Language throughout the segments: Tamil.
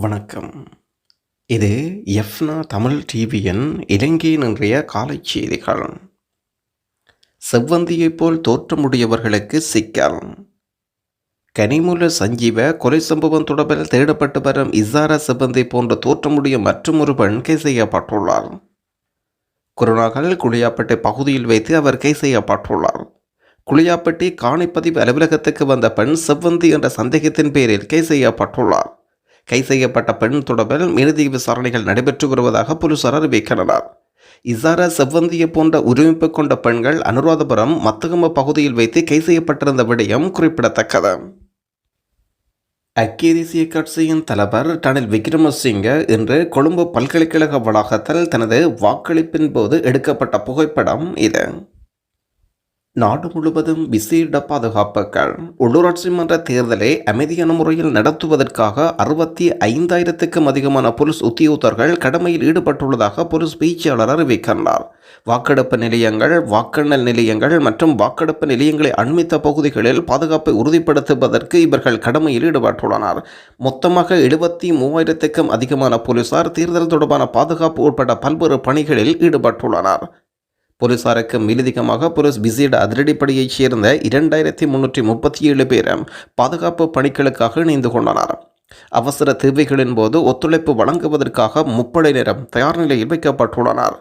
வணக்கம். இது எஃப்னா தமிழ் டிவியின் இலங்கையின் இன்றைய காலை செய்திகள். செவ்வந்தியைப் போல் தோற்றமுடையவர்களுக்கு சிக்கல். கனிமூல சஞ்சீவ கொலை சம்பவம் தொடர்பில் தேடப்பட்டு வரும் இசாரா செவ்வந்தி போன்ற தோற்றமுடைய மற்றொரு பெண் கை செய்யப்பட்டுள்ளார். குருநாகல் குளியாப்பட்டை பகுதியில் வைத்து அவர் கை செய்யப்பட்டுள்ளார். குளியாப்பட்டி காணிப்பதிவு அலுவலகத்துக்கு வந்த பெண் செவ்வந்தி என்ற சந்தேகத்தின் பேரில் கை செய்யப்பட்டுள்ளார். கை செய்யப்பட்ட பெண் தொடர்பில் இறுதி விசாரணைகள் நடைபெற்று வருவதாக போலீசார் அறிவிக்கின்றனர். இசாரா செவ்வந்திய போன்ற உரிமைப்பு கொண்ட பெண்கள் அனுராதபுரம் மத்தகம பகுதியில் வைத்து கை செய்யப்பட்டிருந்த விடயம் குறிப்பிடத்தக்கது. ஐக்கிய தேசிய கட்சியின் தலைவர் டனில் விக்ரமசிங்க இன்று கொழும்பு பல்கலைக்கழக வளாகத்தில் தனது வாக்களிப்பின் போது எடுக்கப்பட்ட புகைப்படம் இது. நாடு முழுவதும் விசேட பாதுகாப்புகள். உள்ளூராட்சி மன்ற தேர்தலை அமைதியான முறையில் நடத்துவதற்காக அறுபத்தி ஐந்தாயிரத்துக்கும் அதிகமான போலீஸ் உத்தியோகத்தர்கள் கடமையில் ஈடுபட்டுள்ளதாக போலீஸ் பேச்சாளர் அறிவிக்கின்றார். வாக்கெடுப்பு நிலையங்கள் வாக்கெண்ணல் நிலையங்கள் மற்றும் வாக்கெடுப்பு நிலையங்களை அண்மித்த பகுதிகளில் பாதுகாப்பை உறுதிப்படுத்துவதற்கு இவர்கள் கடமையில் ஈடுபட்டுள்ளனர். மொத்தமாக எழுபத்தி மூவாயிரத்துக்கும் அதிகமான போலீசார் தேர்தல் தொடர்பான பாதுகாப்பு உட்பட பல்வேறு பணிகளில் ஈடுபட்டுள்ளனர். போலீசாருக்கு மேலதிகமாக போலீஸ் விசேட அதிரடிப்படையைச் சேர்ந்த இரண்டாயிரத்தி முன்னூற்றி முப்பத்தி ஏழு பேரும் பாதுகாப்பு பணிகளுக்காக இணைந்து கொண்டனர். அவசர தேவைகளின் போது ஒத்துழைப்பு வழங்குவதற்காக முப்படையினரும் தயார் நிலையில் வைக்கப்பட்டுள்ளனர்.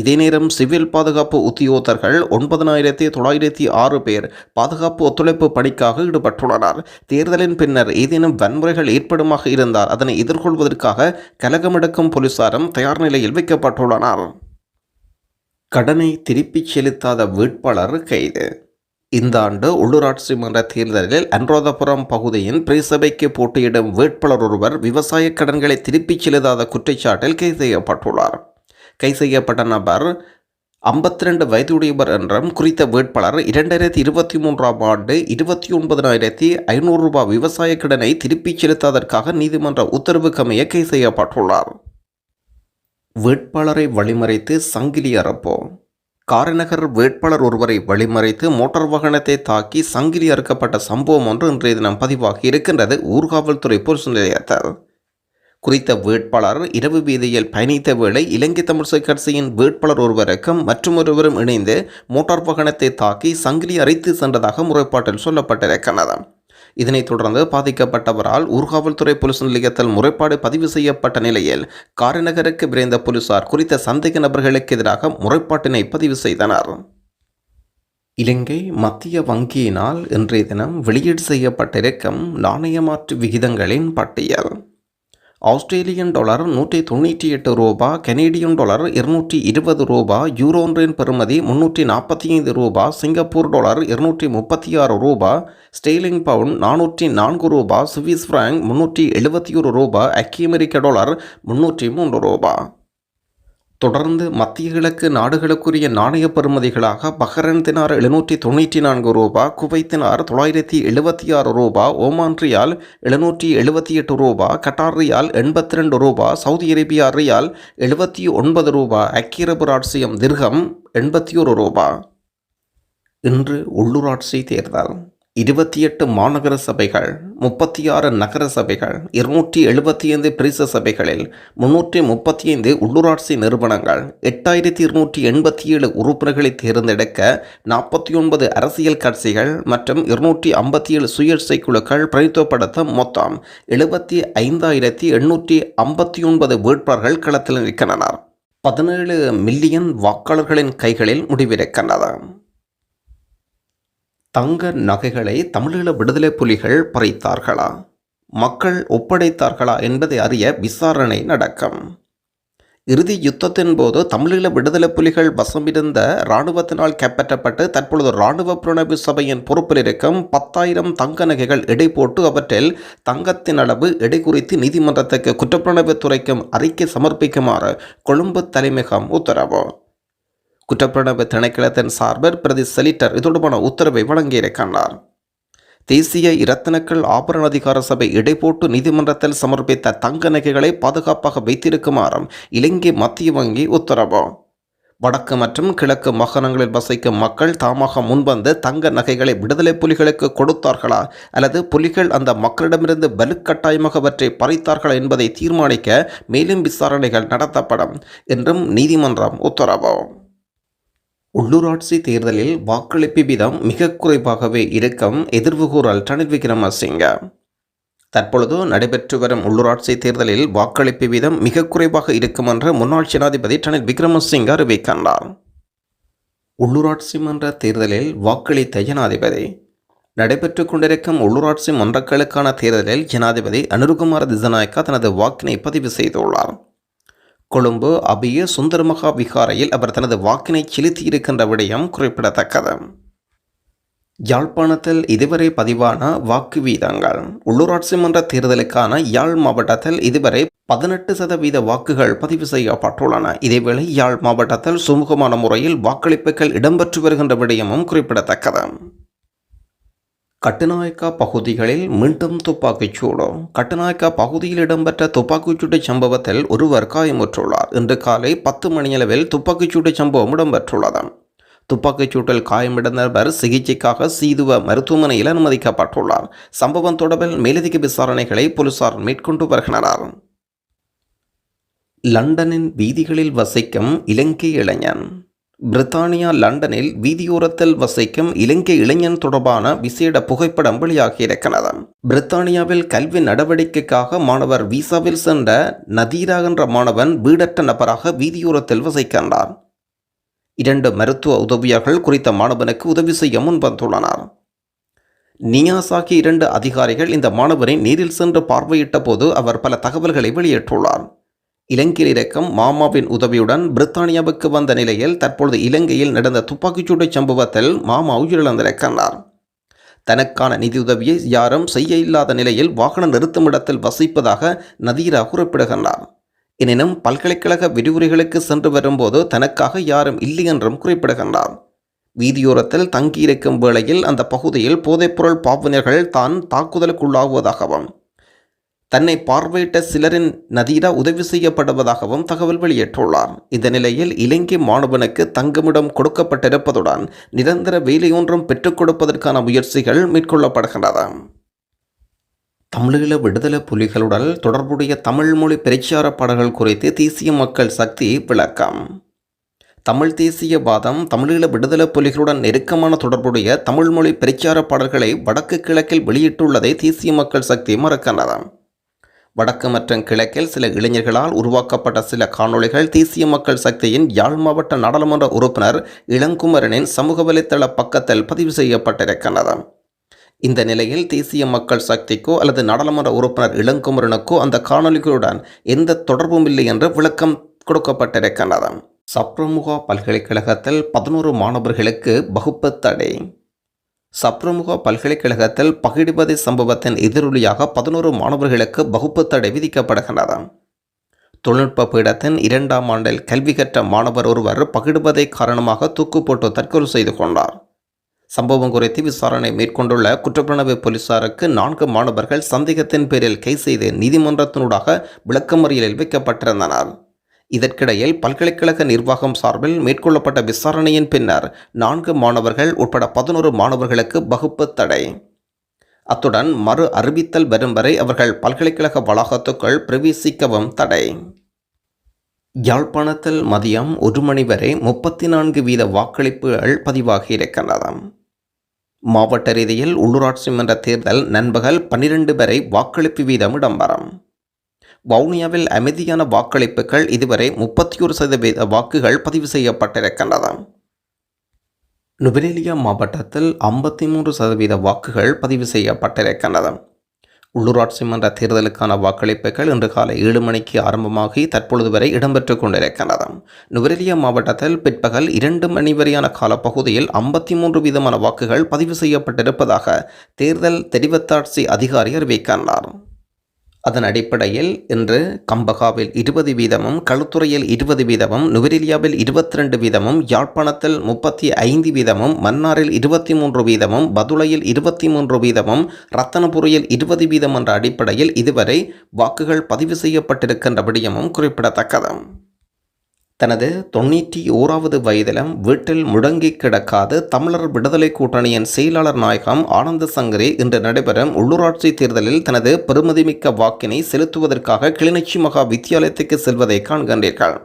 இதே நேரம் சிவில் பாதுகாப்பு உத்தியோகத்தர்கள் ஒன்பதனாயிரத்தி தொள்ளாயிரத்தி ஆறு பேர் பாதுகாப்பு ஒத்துழைப்பு பணிக்காக ஈடுபட்டுள்ளனர். தேர்தலின் பின்னர் ஏதேனும் வன்முறைகள் ஏற்படுமாக இருந்தால் அதனை எதிர்கொள்வதற்காக கலகமெடுக்கும் போலீசாரும் தயார் நிலையில் வைக்கப்பட்டுள்ளனர். கடனை திருப்பிச் செலுத்தாத வேட்பாளர் கைது. இந்த ஆண்டு உள்ளூராட்சி மன்ற தேர்தலில் அனுராதபுரம் பகுதியின் பிரசபைக்கு போட்டியிடும் வேட்பாளர் ஒருவர் விவசாய கடன்களை திருப்பிச் செலுத்தாத குற்றச்சாட்டில் கைது செய்யப்பட்டுள்ளார். கை செய்யப்பட்ட நபர் ஐம்பத்தி ரெண்டு வயதுடையவர் என்றும் குறித்த வேட்பாளர் இரண்டாயிரத்தி இருபத்தி மூன்றாம் ஆண்டு இருபத்தி ஒன்பதாயிரத்தி ஐநூறு ரூபாய் விவசாய கடனை திருப்பிச் செலுத்தாதற்காக நீதிமன்ற உத்தரவுக்கமைய கை செய்யப்பட்டுள்ளார். வேட்பாளரை வழிமறைத்து சங்கிலி அறப்போ காரைநகர் வேட்பாளர் ஒருவரை வழிமறைத்து மோட்டார் வாகனத்தை தாக்கி சங்கிலி அறுக்கப்பட்ட சம்பவம் ஒன்று இன்றைய தினம் பதிவாகி இருக்கின்றது. ஊர்காவல்துறை போலீஸ் நிலையத்தில். குறித்த வேட்பாளர் இரவு வீதியில் பயணித்த வேளை இலங்கை தமிழிசை கட்சியின் வேட்பாளர் ஒருவருக்கும் மற்றொருவரும் இணைந்து மோட்டார் வாகனத்தை தாக்கி சங்கிலி அரைத்து சென்றதாக முறைப்பாட்டில் சொல்லப்பட்டிருக்கிறது இதனைத் தொடர்ந்து பாதிக்கப்பட்டவரால் ஊர்காவல்துறை போலீஸ் நிலையத்தில் முறைப்பாடு பதிவு செய்யப்பட்ட நிலையில் காரைநகருக்கு விரைந்த போலீசார் குறித்த சந்தேக நபர்களுக்கு எதிராக முறைப்பாட்டினை பதிவு செய்தனர். இலங்கை மத்திய வங்கியினால் இன்றைய தினம் வெளியீடு செய்யப்பட்டிருக்கும் நாணய மாற்று விகிதங்களின் பட்டியல். ஆஸ்திரேலியன் டாலர் நூற்றி தொண்ணூற்றி எட்டு ரூபா கனேடியன் டாலர் இருநூற்றி இருபது ரூபா யூரோன்றின் பெறுமதி முன்னூற்றி நாற்பத்தி ஐந்து ரூபா சிங்கப்பூர் டாலர் இருநூற்றி முப்பத்தி ஆறு ரூபா ஸ்டெய்லிங் பவுண்ட் நானூற்றி நான்கு ரூபா சுவிஸ் ஃப்ராங்க் முன்னூற்றி எழுபத்தி ஒரு ரூபா அக்கி அமெரிக்க டாலர் முன்னூற்றி மூன்று ரூபா. தொடர்ந்து மத்திய கிழக்கு நாடுகளுக்குரிய நாணய பெறுமதிகளாக பஹ்ரைன் தினார் எழுநூற்றி தொண்ணூற்றி நான்கு ரூபா குவைத்தினார் தொள்ளாயிரத்தி எழுபத்தி ஆறு ரூபா ஓமான் ரியால் எழுநூற்றி எழுபத்தி எட்டு ரூபா கட்டார் ரியால் எண்பத்தி ரெண்டு ரூபா சவுதி அரேபியா ரியால் எழுபத்தி ஒன்பது ரூபா ஐக்கிய ராட்சியம் திர்கம் எண்பத்தி ஒரு ரூபா. இன்று உள்ளூராட்சி தேர்தல். இருபத்தி எட்டு மாநகர சபைகள் முப்பத்தி ஆறு நகர சபைகள் இருநூற்றி எழுபத்தி ஐந்து பிரிச சபைகளில் முன்னூற்றி முப்பத்தி ஐந்து உள்ளூராட்சி நிறுவனங்கள் எட்டாயிரத்தி இருநூற்றி எண்பத்தி ஏழு உறுப்பினர்களை தேர்ந்தெடுக்க நாற்பத்தி ஒன்பது அரசியல் கட்சிகள் மற்றும் இருநூற்றி ஐம்பத்தி ஏழு சுயேட்சை குழுக்கள் பிரதித்துவப்படுத்த மொத்தம் எழுபத்தி ஐந்தாயிரத்தி எண்ணூற்றி ஐம்பத்தி ஒன்பது வேட்பாளர்கள் களத்தில் நிற்கின்றனர். பதினேழு மில்லியன் வாக்காளர்களின் கைகளில் முடிவிருக்கின்றன தங்க நகைகளை தமிழீழ விடுதலை புலிகள் பறித்தார்களா? மக்கள் ஒப்படைத்தார்களா என்பதை அறிய விசாரணை நடக்கும். இறுதி யுத்தத்தின் போது தமிழீழ விடுதலை புலிகள் வசமிருந்த இராணுவத்தினால் கைப்பற்றப்பட்டு தற்பொழுது இராணுவ புலனவு சபையின் பொறுப்பில் இருக்கும் பத்தாயிரம் தங்க நகைகள் எடை போட்டு அவற்றில் தங்கத்தின் அளவு எடை குறித்து நீதிமன்றத்துக்கு குற்றப்புலனவு துறைக்கும் அறிக்கை சமர்ப்பிக்குமாறு கொழும்பு தலைமையகம் உத்தரவு. குற்றப்பிரணவு திணைக்களத்தின் சார்பில் பிரதி செலிட்டர் இது தொடர்பான உத்தரவை வழங்கியிருக்கின்றார் தேசிய இரத்தினக்கள் ஆபரண அதிகார சபை இடைப்போட்டு நீதிமன்றத்தில் சமர்ப்பித்த தங்க நகைகளை பாதுகாப்பாக வைத்திருக்குமாறும் இலங்கை மத்திய வங்கி உத்தரவு. வடக்கு மற்றும் கிழக்கு மாகாணங்களில் வசிக்கும் மக்கள் தாமாக முன்வந்து தங்க நகைகளை விடுதலை புலிகளுக்கு கொடுத்தார்களா அல்லது புலிகள் அந்த மக்களிடமிருந்து வலுக்கட்டாயமாக அவற்றை பறித்தார்களா என்பதை தீர்மானிக்க மேலும் விசாரணைகள் நடத்தப்படும் என்றும் நீதிமன்றம் உத்தரவு. உள்ளூராட்சி தேர்தலில் வாக்களிப்பு வீதம் மிக குறைவாகவே இருக்கும் எதிர்வு கூறல் ரணில் விக்ரமசிங்க. தற்பொழுது நடைபெற்று வரும் உள்ளூராட்சி தேர்தலில் வாக்களிப்பு வீதம் மிக குறைவாக இருக்கும் என்று முன்னாள் ஜனாதிபதி ரணில் விக்ரமசிங்க அறிவிக்கின்றார். உள்ளூராட்சி மன்ற தேர்தலில் வாக்களித்த ஜனாதிபதி நடைபெற்று கொண்டிருக்கும் உள்ளூராட்சி மன்றங்களுக்கான தேர்தலில் ஜனாதிபதி அனுருகுமார திசநாயக்கா தனது வாக்கினை பதிவு செய்துள்ளார். கொழும்பு அபிய சுந்தரமகா விகாரையில் அவர் தனது வாக்கினை செலுத்தியிருக்கின்ற விடயம் குறிப்பிடத்தக்கது. யாழ்ப்பாணத்தில் இதுவரை பதிவான வாக்கு வீதங்கள். உள்ளூராட்சி மன்ற தேர்தலுக்கான யாழ் மாவட்டத்தில் இதுவரை பதினெட்டு சதவீத வாக்குகள் பதிவு செய்யப்பட்டுள்ளன. இதேவேளை யாழ் மாவட்டத்தில் சுமூகமான முறையில் வாக்களிப்புகள் இடம்பெற்று வருகின்ற விடயமும் குறிப்பிடத்தக்கது. கட்டுநாயக்கா பகுதிகளில் மீண்டும் துப்பாக்கிச் சூடு கட்டுநாயக்கா பகுதியில் இடம்பெற்ற துப்பாக்கிச்சூட்டு சம்பவத்தில் ஒருவர் காயமுற்றுள்ளார். இன்று காலை பத்து மணியளவில் துப்பாக்கிச்சூட்டு சம்பவம் இடம்பெற்றுள்ளது. துப்பாக்கிச் சூட்டில் காயமடைந்தவர் சிகிச்சைக்காக சீதுவ மருத்துவமனையில் அனுமதிக்கப்பட்டுள்ளார். சம்பவம் தொடர்பில் மேலதிக விசாரணைகளை போலீசார் மேற்கொண்டு வருகின்றனர். லண்டனின் வீதிகளில் வசிக்கும் இலங்கை இளைஞன். பிரித்தானியா லண்டனில் வீதியோரத்தில் வசிக்கும் இலங்கை இளைஞன் தொடர்பான விசேட புகைப்படம் வெளியாகியிருக்கிறது. பிரித்தானியாவில் கல்வி நடவடிக்கைக்காக மாணவர் விசாவில் சென்ற நதீரா என்ற மாணவன் வீடற்ற நபராக வீதியோரத்தில் வசிக்கின்றார் இரண்டு மருத்துவ உதவியாளர்கள் குறித்த மாணவனுக்கு உதவி செய்ய முன்வந்துள்ளனர் நியாஸ் இரண்டு அதிகாரிகள் இந்த மாணவரை நேரில் சென்று பார்வையிட்ட போது அவர் பல தகவல்களை வெளியிட்டுள்ளார். இலங்கையில் இறக்கம் மாமாவின் உதவியுடன் பிரித்தானியாவுக்கு வந்த நிலையில் தற்பொழுது இலங்கையில் நடந்த துப்பாக்கிச்சூடு சம்பவத்தில் மாமா உயிரிழந்திருக்கின்றார் தனக்கான நிதியுதவியை யாரும் செய்ய இல்லாத நிலையில் வாகன நிறுத்துமிடத்தில் வசிப்பதாக நதீரா குறிப்பிடுகின்றார். எனினும் பல்கலைக்கழக விரிவுரைகளுக்கு சென்று வரும்போது தனக்காக யாரும் இல்லை என்றும் குறிப்பிடுகின்றார். வீதியோரத்தில் தங்கியிருக்கும் வேளையில் அந்த பகுதியில் போதைப்பொருள் பாவனர்கள் தான் தாக்குதலுக்குள்ளாகுவதாகவும் தன்னை பார்வையிட்ட சிலரின் நதீரா உதவி செய்யப்படுவதாகவும் தகவல் வெளியிட்டுள்ளார். இந்த நிலையில் இலங்கை மாணவனுக்கு தங்குமிடம் கொடுக்கப்பட்டிருப்பதுடன் நிரந்தர வேலையொன்றும் பெற்றுக் கொடுப்பதற்கான முயற்சிகள் மேற்கொள்ளப்படுகின்றன. தமிழீழ விடுதலை புலிகளுடன் தொடர்புடைய தமிழ் மொழி பிரச்சார பாடல்கள் குறித்து தேசிய மக்கள் சக்தி விளக்கம். தமிழ் தேசியவாதம் தமிழீழ விடுதலை புலிகளுடன் நெருக்கமான தொடர்புடைய தமிழ் மொழி பிரச்சார பாடல்களை வடக்கு கிழக்கில் வெளியிட்டுள்ளதை தேசிய மக்கள் சக்தி மறக்கின்றது வடக்கு மற்றும் கிழக்கில் சில இளைஞர்களால் உருவாக்கப்பட்ட சில காணொளிகள் தேசிய மக்கள் சக்தியின் யாழ் மாவட்ட நாடாளுமன்ற உறுப்பினர் இளங்குமரனின் சமூக வலைத்தள பக்கத்தில் பதிவு செய்யப்பட்டிருக்கிறது இந்த நிலையில் தேசிய மக்கள் சக்திக்கோ அல்லது நாடாளுமன்ற உறுப்பினர் இளங்குமரனுக்கோ அந்த காணொலிகளுடன் எந்த தொடர்பும் இல்லை என்று விளக்கம் கொடுக்கப்பட்டிருக்கிறது சப்ரமுகா பல்கலைக்கழகத்தில் பதினோரு மாணவர்களுக்கு வகுப்பு தடை. சப்ரமுக பல்கலைக்கழகத்தில் பகிடுவதை சம்பவத்தின் எதிரொலியாக பதினோரு மாணவர்களுக்கு வகுப்பு தடை விதிக்கப்படுகின்றது. தொழில்நுட்ப பீடத்தின் இரண்டாம் ஆண்டில் கல்வி கற்ற மாணவர் ஒருவர் பகிடுவதை காரணமாக தூக்கு போட்டு தற்கொலை செய்து கொண்டார். சம்பவம் குறித்து விசாரணை மேற்கொண்டுள்ள குற்றப்புலனாய்வு போலீசாருக்கு நான்கு மாணவர்கள் சந்தேகத்தின் பேரில் கை செய்து நீதிமன்றத்தினூடாக விளக்கமறியலில் வைக்கப்பட்டிருந்தனர். இதற்கிடையில் பல்கலைக்கழக நிர்வாகம் சார்பில் மேற்கொள்ளப்பட்ட விசாரணையின் பின்னர் நான்கு மாணவர்கள் உட்பட பதினோரு மாணவர்களுக்கு வகுப்பு தடை. அத்துடன் மறு அறிவித்தல் வரும் வரை அவர்கள் பல்கலைக்கழக வளாகத்துக்குள் பிரவேசிக்கவும் தடை. யாழ்ப்பாணத்தில் மதியம் ஒரு மணி வரை முப்பத்தி நான்கு வீத வாக்களிப்புகள் பதிவாகியிருக்கின்றன மாவட்ட ரீதியில் உள்ளூராட்சி மன்ற தேர்தல் நண்பகல் பன்னிரண்டு வரை வாக்களிப்பு வீதம் இடம்பெறும். வவுனியாவில் அமைதியான வாக்களிப்புகள் இதுவரை முப்பத்தி ஒரு சதவீத வாக்குகள் பதிவு செய்யப்பட்டிருக்கின்றன நுவரேலியா மாவட்டத்தில் ஐம்பத்தி மூன்று சதவீத வாக்குகள் பதிவு செய்யப்பட்டிருக்கின்றன. உள்ளூராட்சி மன்ற தேர்தலுக்கான வாக்களிப்புகள் இன்று காலை ஏழு மணிக்கு ஆரம்பமாகி தற்பொழுது வரை இடம்பெற்று கொண்டிருக்கின்றன. நுவரெலியா மாவட்டத்தில் பிற்பகல் இரண்டு மணி வரையான காலப்பகுதியில் ஐம்பத்தி மூன்று வீதமான வாக்குகள் பதிவு செய்யப்பட்டிருப்பதாக தேர்தல் தெரிவத்தாட்சி அதிகாரி அறிவிக்கின்றார். அதன் அடிப்படையில் இன்று கம்பகாவில் இருபது வீதமும் களுத்துறையில் இருபது வீதமும் நுவரெலியாவில் இருபத்தி ரெண்டு வீதமும் யாழ்ப்பாணத்தில் முப்பத்தி ஐந்து வீதமும் மன்னாரில் இருபத்தி மூன்று வீதமும் பதுளையில் இருபத்தி மூன்று வீதமும் ரத்தனபுரியில் இருபது வீதம் என்ற அடிப்படையில் இதுவரை வாக்குகள் பதிவு செய்யப்பட்டிருக்கின்ற விடயமும் குறிப்பிடத்தக்கது. தனது தொண்ணூற்றி ஓராவது வயதிலும் வீட்டில் முடங்கி கிடக்காது தமிழர் விடுதலை கூட்டணியின் செயலாளர் நாயகம் ஆனந்த சங்கரி இன்று நடைபெறும் உள்ளூராட்சி தேர்தலில் தனது பெருமதிமிக்க வாக்கினை செலுத்துவதற்காக கிளிநொச்சி மகா வித்தியாலயத்துக்கு செல்வதை காண்கின்றீர்கள்.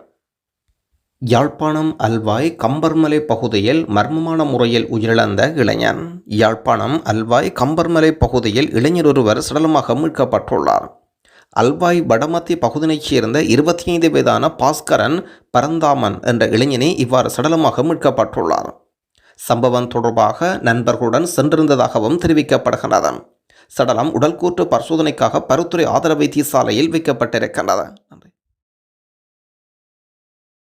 யாழ்ப்பாணம் அல்வாய் கம்பர்மலை பகுதியில் மர்மமான முறையில் உயிரிழந்த இளைஞன். யாழ்ப்பாணம் அல்வாய் கம்பர்மலை பகுதியில் இளைஞர் ஒருவர் சடலமாக மீட்கப்பட்டுள்ளார். அல்வாய் வடமத்திய பகுதியைச் சேர்ந்த இருபத்தி ஐந்து வயதான பாஸ்கரன் பரந்தாமன் என்ற இளைஞனே இவ்வாறு சடலமாக மீட்கப்பட்டுள்ளார். சம்பவம் தொடர்பாக நண்பர்களுடன் சென்றிருந்ததாகவும் தெரிவிக்கப்படுகின்றது. சடலம் உடல்கூற்று பரிசோதனைக்காக பருத்துறை ஆதர வைத்தியசாலையில் வைக்கப்பட்டிருக்கின்றது. நன்றி.